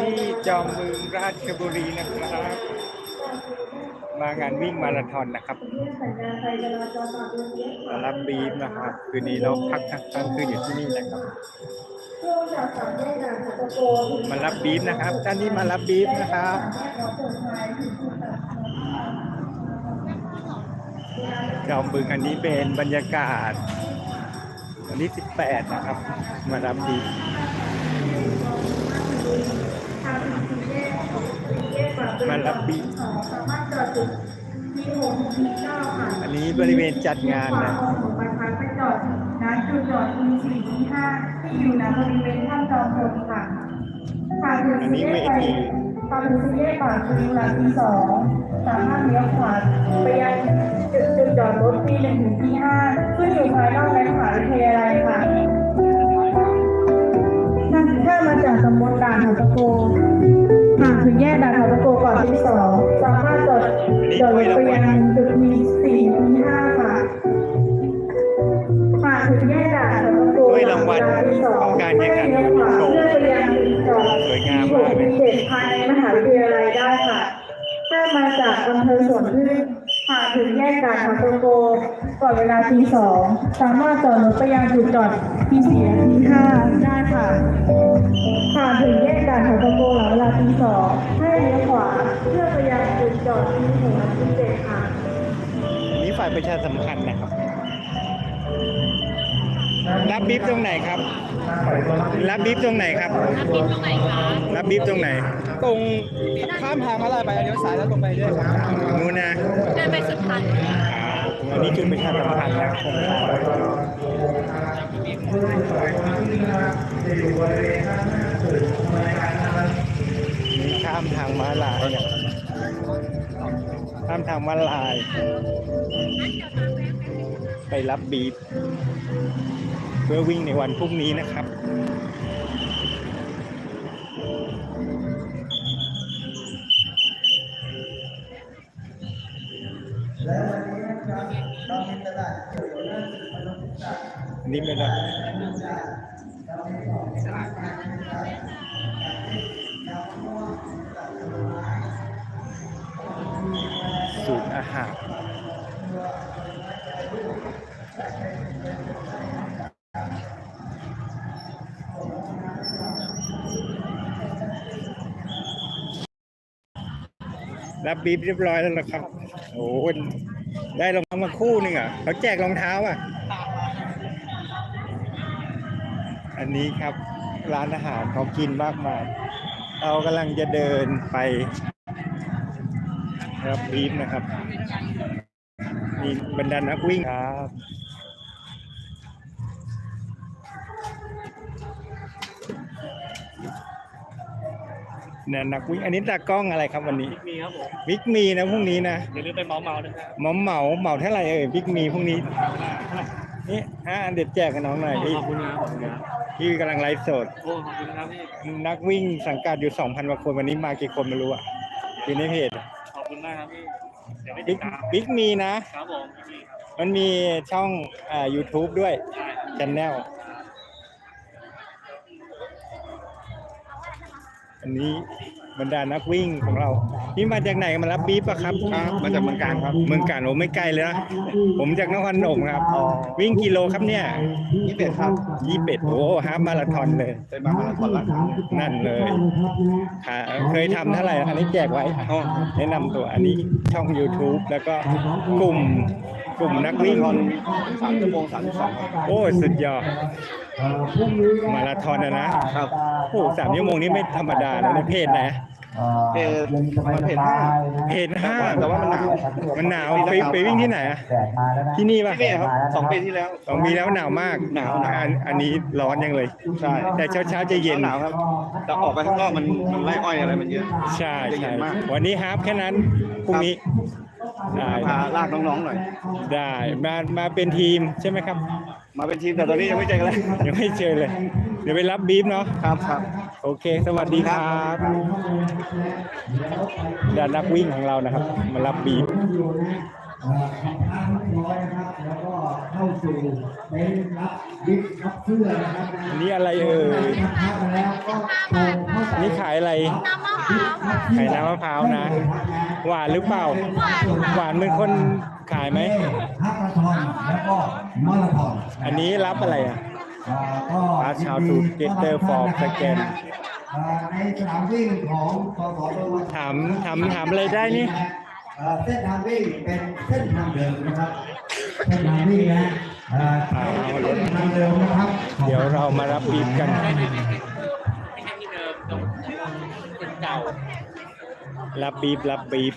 ที่จอมบึงราชบุรีนะครับ มางานวิ่งมาราธอนนะครับมารับบีฟนะครับ คืนนี้เราพักทั้งคืนอยู่ที่นี่นะครับมารับบีฟนะครับท่านที่มารับบีฟนะครับจอมบึงอันนี้เป็นบรรยากาศวันที่18 นะครับ มารับบีฟ มารับบีฟอันนี้บริเวณจัดงานนะบรรทัดไปจอดณจุดจอด E4 E5 ที่อยู่ณบริเวณท่านจอมพลค่ะค่ะถึงอันนี้สี่แยกเวไปทีค่ะถึงสี่แยกปากคือเวลาที่สองสามารถเลี้ยวขวาไปยังจุดจุดจอดรถที่หนึ่งถึงที่ห้าซึ่งอยู่ภายนอกในมหาวิทยาลัยค่ะ ถ้ามาจากตำบลด่านหัวตะโกหากถึงแยกด่านหัวตะโกก่อนที่สองสามารถจอดจอดรถไปยังจุดที่สี่ที่ห้าค่ะฝากถึงแยกด่านหัวตะโกด้วยรางวัลของการแข่งขันโชว์เพื่อไปยังจุดจอดสวยงามมากเลยที่เด็ดภายในมหาวิทยาลัยได้ค่ะถ้ามาจากอำเภอสวนพึ่งหากถึงแยกด่านหัวตะโกก่อนเวลาตีสองสามารถจอดรถไปยังจุดจอดที่สี่ที่ห้าได้ค่ะ นึ่งและที่เจ็ดค่ะอันนี้ฝ่ายประชาสัมพันธ์นะครับ รับบีฟตรงไหนครับ รับบีฟตรงไหนครับ รับบีฟตรงไหน ตรงข้ามทางมาลายไปเลี้ยวซ้ายแล้วตรงไปเรื่อยครับนู้นนะเดินไปสุดทางอันนี้จุดประชาสัมพันธ์นะโครงการนี่ข้ามทางม้าลายเนี่ย ข้ามทางม้าลาย ไปรับบีฟเพื่อวิ่งในวันพรุ่งนี้นะครับนี่ไม่ได้ อาหารรับบีบเรียบร้อยแล้วนะครับ โอ้โหได้รองเท้ามาคู่หนึ่งอะ เขาแจกรองเท้าอะ อันนี้ครับร้านอาหารเขากินมากมาย เรากำลังจะเดินไป รับบีฟนะครับ มีบรรดานักวิ่งครับเนี่ยนักวิ่งอันนี้ตากล้องอะไรครับวันนี้มีครับผมบิ๊กมีนะพรุ่งนี้นะอย่าลืมไปเมาเมานะครับเหมาเหมาเหมาเท่าไหร่เอ่ยบิ๊กมีพรุ่งนี้นี่ห้าอันเด็ดแจกกันน้องหน่อยพี่ขอบคุณครับขอบคุณครับพี่กำลังไลฟ์สดโอ้ขอบคุณครับพี่นักวิ่งสังกัดอยู่ 2,000กว่าคนวันนี้มากี่คนไม่รู้อะอยู่ในเพจขอบ คุณมากครับพี่ เดี๋ยวได้ติบิ๊ดกตามบิ๊กมีนะ ครับผมพี่ครับมันมีช่องอ่า YouTube ด้วยใช่ครับช n แนลอันนี้ บรรดานักวิ่งของเรา นี่มาจากไหนมารับบีฟปะครับครับมาจากเมืองการครับ เมืองการโอ้ไม่ไกลเลยนะ ผมจากนครพนมครับ วิ่งกิโลครับเนี่ยยี่สิบเอ็ดครับยี่เป็ดโอ้ฮาล์ฟมาราธอนเลยเป็นมามาราธอนแล้วครับนั่นเลยค่ะเคยทำเท่าไหร่อันนี้แจกไว้อะแนะนำตัวอันนี้ช่อง YouTube แล้วก็กลุ่มกลุ่มนักวิ่งสามชั่วโมงสามสิบสองครับโอ้ยสุดยอดมาราธอนนะนะครับโอ้สามชั่วโมงนี้ไม่ธรรมดานะในเพจไหน เพจมันเพจห้าเพจห้าแต่ว่ามันหนาวมันหนาวไปไปวิ่งที่ไหนอะที่นี่ปะที่นี่ครับสองปีที่แล้วสองปีแล้วหนาวมากหนาวหนาวอันอันนี้ร้อนยังเลยใช่แต่เช้าเช้าๆจะเย็นหนาวครับแต่ออกไปข้างนอกมันมันไล่อ้อยอะไรมันเยอะใช่จะเย็ใช่นมากวันนี้ฮาร์ฟแค่นั้นพรุ่งนี้ได้พาลากน้องๆหน่อย ได้มามาเป็นทีมใช่ไหมครับ มาเป็นทีมแต่ตอนนี้ยังไม่เจอกันเลยยังไม่เจอเลย เดี๋ยวไปรับบีฟเนาะครับครับโอเค สวัสดีครับดานนักวิ่งของเรานะครับ มารับบีฟเอ่อทำท่าเรียบร้อยนะครับแล้วก็เข้าสู่เต็นท์รับบิ๊กรับเสื้อนะครับอันนี้อะไรเอ่ยทำท่ามาแล้วก็โทรเข้าไปอันนี้ขายอะไรขายน้ำมะพร้าวนะ หวานหรือเปล่า หวานเหมือนคนขายไหมฮาล์ฟมาราธอนแล้วก็มาราธอนอันนี้รับอะไรอะ เอ่อก็ Pass how to get the form scan เอ่อในสนามวิ่งของสสโดนถามถามถามอะไรได้นี่เอ่อเส้นทางวิ่งเป็นเส้นทางเดิมนะครับเส้นทางวิ่งนะเอ่อใช้เส้นทางเดิมนะครับ เดี๋ยวเรามารับบีบกันรับบีบรับบีบ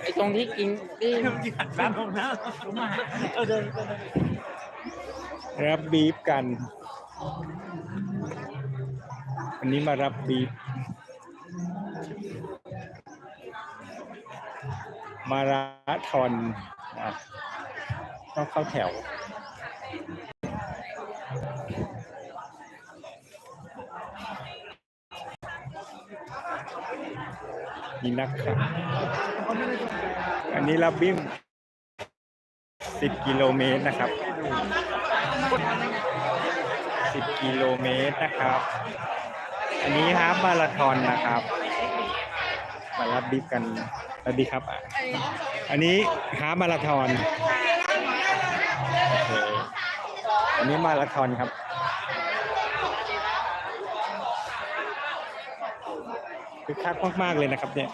ไอ้ตรงที่กินที่แบบผมนะ รับบีบกัน อันนี้มารับบีบมาราธอนอะต้องเข้าแถว นี่นะครับ อันนี้รับบิ้ม10 กิโลเมตรนะครับ 10 กิโลเมตรนะครับ อันนี้ฮาล์ฟมาราธอนนะครับ มารับบิ๊กกันสวัสดีครับอะอันนี้ฮาล์ฟมาราธอนอันนี้มาราธอนครับคือคักมากๆเลยนะครับเนี่ย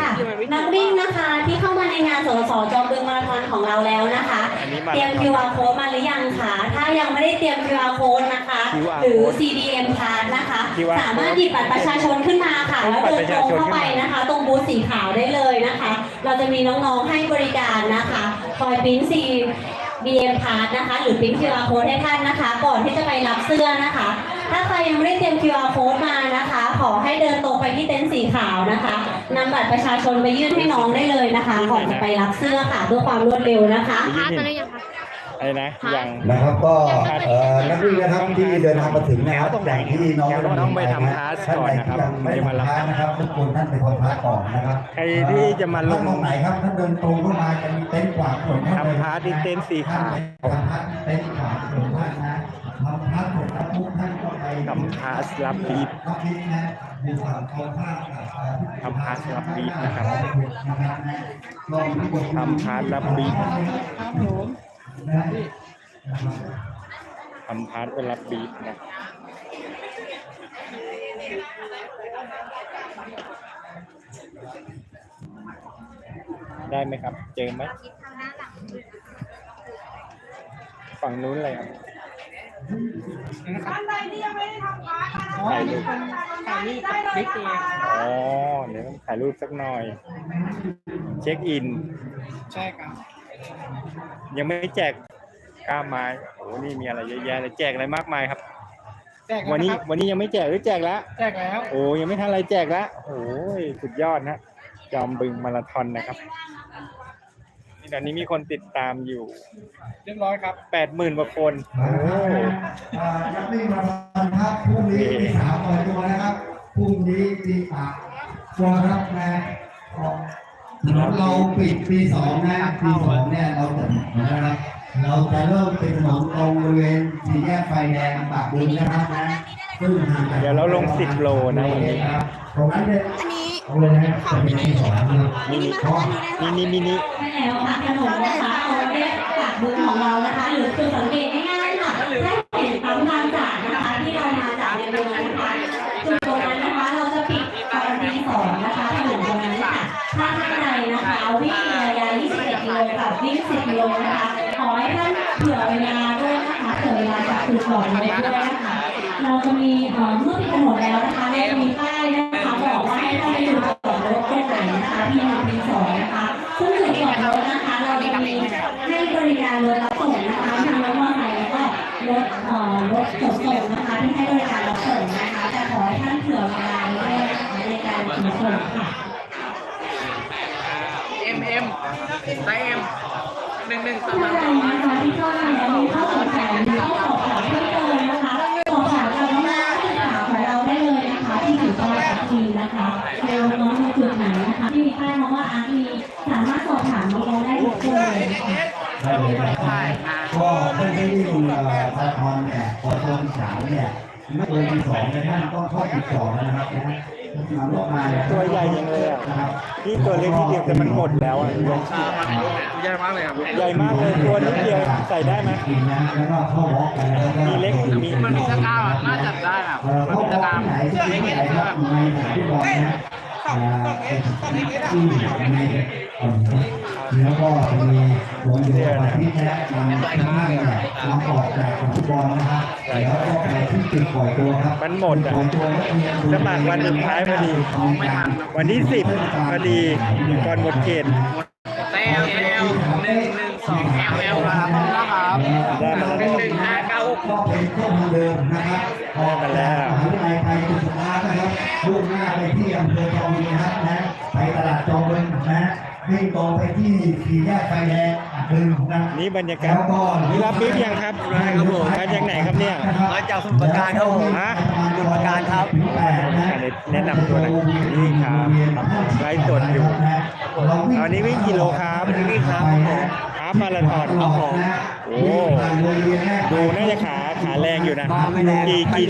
ค่ะนักวิ่งนะคะที่เข้ามาในงานสสจอมบึงมาราธอนของเราแล้วนะคะ นนี้มาราธอนเตรียม QR code มาหรือยังคะถ้ายังไม่ได้เตรียม QR code นะคะ QR หรือ code CDM card นะคะ QR สามารถหยิบบัตรประชาชนขึ้นมาค่ะ แล้วเดินตรงเข้าไปนะคะ ตรงบูธสีขาวได้เลยนะคะ เราจะมีน้องๆให้บริการนะคะคอยปริ้น CDM card นะคะ หรือปริ้น QR code ให้ท่านนะคะ ก่อนที่จะไปรับเสื้อนะคะถ้าใครยัง ไม่ได้เตรียม QR code มานะคะ ขอให้เดินตรงไปที่เต็นท์สีขาวนะคะนำบัตรประชาชนไปยื่นให้น้องได้เลยนะคะ ก่อนจะไปรับเสื้อค่ะเพื่อความรวดเร็วนะคะพาร์ทมาหรือยังคะอะไรนะยัง นะครับก็เอ่อนักวิ่งนะครับที่เดินทางมาถึงนะครับอย่างที่น้องแถวต้องไปทำพาสก่อนนะครับท่านใดที่ยังไม่ได้ทำพาสนะครับทุกคนท่านไปทำพาสก่อนนะครับใครที่จะมาลง ท่นตรงไหนครับท่านเดินตรงเข้ามาจะมีเต็นท์ขวางถนนเข้าไปทำพาสที่เต็นท์สีขาวทำพาสเต็นท์ขวางถนนท่านนะ ทำพาสลับบีบรับบีบนะอยู่ฝั่งตรงข้ามกับทำพาสรับบีบนะครับทำพาสรับบีบนะทำพาร์ทไปรับบีบนะได้ไหมครับ เจอไหมฝั่งนู้นเลยครับ ถ่ายรูปถ่ายนี่กับบิ๊กเองอ๋อเดี๋ยวต้องถ่ายรูปสักหน่อย เช็คอิน ใช่ครับ ยังไม่แจกกล้ามไม้โอ้โหนี่มีอะไรเยอะแยะเลยแจกอะไรมากมายครับ แจกวันนี้แล้วะครับวันนี้ยังไม่แจกหรือแจกแล้ว แจกแล้ว โอ้ยังไม่ทันอะไรแจกแล้วโอ้ยสุดยอดนะจอมบึงมาราธอนนะครับนี่ตอนนี้มีคนติดตามอยู่เรียบร้อยครับแปดหมื่นกว่าคนมาโอ้ วิ่งมาราธอนครับพรุ่งนี้มีสามเปิดตัวนะครับพรุ่งนี้มีปากตัวรับนะออกถนนเราปิดปีสองนะปีสองเนี่ยเราจะนะครับเราจะเริ่มเป็นถนนตรงบริเวณสี่แยกไฟแดงปากบุญนะครับนะซึ่งห่างจากเดี๋ยวเราลงสิบโลนะวันนี้ครับตรงนั้นเนี่ยเอาเลยนะจะเป็นที่สองนะครับมินิเพราะมินิมินิใช่แล้วค่ะถนนนะคะเอาเรียกปากบึงของเรานะคะหรือจุดสังเกตง่ายๆค่ะถ้าเห็นปั๊มบางจากนะ มาจากในเมืองนะคะจุดตรงนั้นนะคะเราจะปิดตอนตีสองนะคะถนนตรงนั้นค่ะถ้าท่านใดนะคะวิ่งระยะ21กิโลกับวิ่ง10กิโลนะคะขอให้ท่านเผื่อเวลาด้วยนะคะเผื่อเวลาจากจุดก่อนรถด้วยนะคะเราจะมีเอ่อเมื่อปิดถนนแล้วนะคะเราจะมีป้ายนะคะบอกว่าให้ท่านไปจุดจอดรถตรงไหนนะคะที่หนึ่งที่สองนะคะซึ่งจุดจอดรถนะคะ เราจะมีให้บริการรถรับส่งนะคะทั้งรถมอเตอร์ไซค์ รถเอ่อรถขนส่งนะคะที่ให้บริการรับส่งนะคะแต่ขอให้ท่านเผื่อเวลาด้วยนะคะในการขนส่งค่ะ เอ็มเอ็มไซส์เอ็มหนึ่งหนึ่งสองสานใดนะคะที่เข้ามาแล้วมีข้อสงสัยหรือข้อสอบถามเพิ่มเติมนะคะสอบถามกับน้องๆที่ปรึกษาของเราได้เลยนะคะ ที่อยู่ตลอดทีนะคะเราน้องๆมีจุดไหนนะคะที่มีค ได้เลยนะครับก็เพื่อน ที่วิ่งเอ่อมาราธอนเนี่ยพอตอนสามเนี่ยไม่เกินที่สองเลยท่านต้องเข้าที่สองนะครับนะมาลงมาเนี่ยตัวใหญ่ยังเลยอะนะครับนี่ตัวเล็กนิดเดียวแต่มันหมดแล้วอะใหญ่มากเลยครับใหญ่มากเลยตัวนิดเดียวใส่ได้ไหมกินนะแล้วก็เข้าวอล์กกันแล้วก็มีเล็กมีมันมีสกาวอะน่าจับได้อะเอ่อมันเข้ามีวสอล์กากวที่ไหนที่ไหนครับในสนามฟุตบอลนะอ่าเป็นที่ในเอ่อ แล้วก็จะมีโรงเรียนที่แนะนำข้างเนี่ยนำออกจากสนามฟุตบอลนะครับแล้วก็ไปที่จุดปล่อยตัวครับมันหมดอะปล่อยตัวนักเรียนสมัครวันสุดท้ายพอดี วันที่สิบพอดีก่อนหมดเขตเอลเอลหนึ่งหนึ่งสองเอลเอลนะครับนะครับได้มาแล้วหนึ่งหนึ่งห้าเก้าหกก็เป็นเส้นทางเดิมนะครับออกจากมหาวิทยาลัยไทยจุฬานะครับมุ่งหน้าไปที่อำเภอจอมบุรีครับนะไปตลาดจอมบุรีนะ วิ่งตรงไปที่สี่แยกไฟแดงอะดึงนะนี่บรรยากาศแล้วก็นี่รับบิ๊กยังครับครับผมมาจากไหนครับเนี่ยมาจากสมุทรปราการครับผมฮะสมุทรปราการครับแนะนำตัวหน่อยนี่ครับไลฟ์สดอยู่อันนี้วิ่งกิโลครับวิ่งครับฮาล์ ฟมาราธอนครับผมโอ้ดูน่าจะขาขาแรงอยู่นะกี่กี่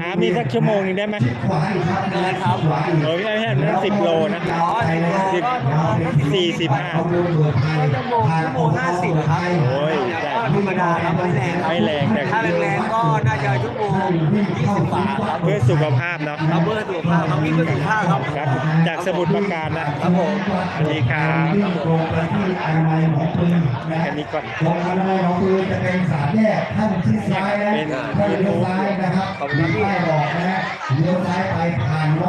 ฮาล์ฟนี่สักชั่วโมงหนึงได้ไหมขวาอีกครับนะครับโอ้ยไม่ใช่นั่นสิบโลนะสิบสี่สิบห้าชั่วโมงชั่วโมงห้าสิบครับโอ้ยได้ ธรรมดาครับไม่แรงไม่แรงแต่ ถ้าแรงๆก็น่าจะชั่วโมงยี่สิบบาทครับเพื่อสุขภาพเนาะครับเพื่อสุขภาพครับวิ่งเพื่อสุขภาพครับ ครับ จากสมุทรปราการนะครับผม สวัสดีครับวิ่งตรงไปที่อนามัยหนองปืนนะแค่นี้ก่อนตรงอนามัยหนองปืนจะเป็นสามแยกท่านที่ซ้ายนะเป็น ท่านเลี้ยวซ้ายนะครับมีป้ายบอกนะเลี้ยวซ้ายไปผ่านวัด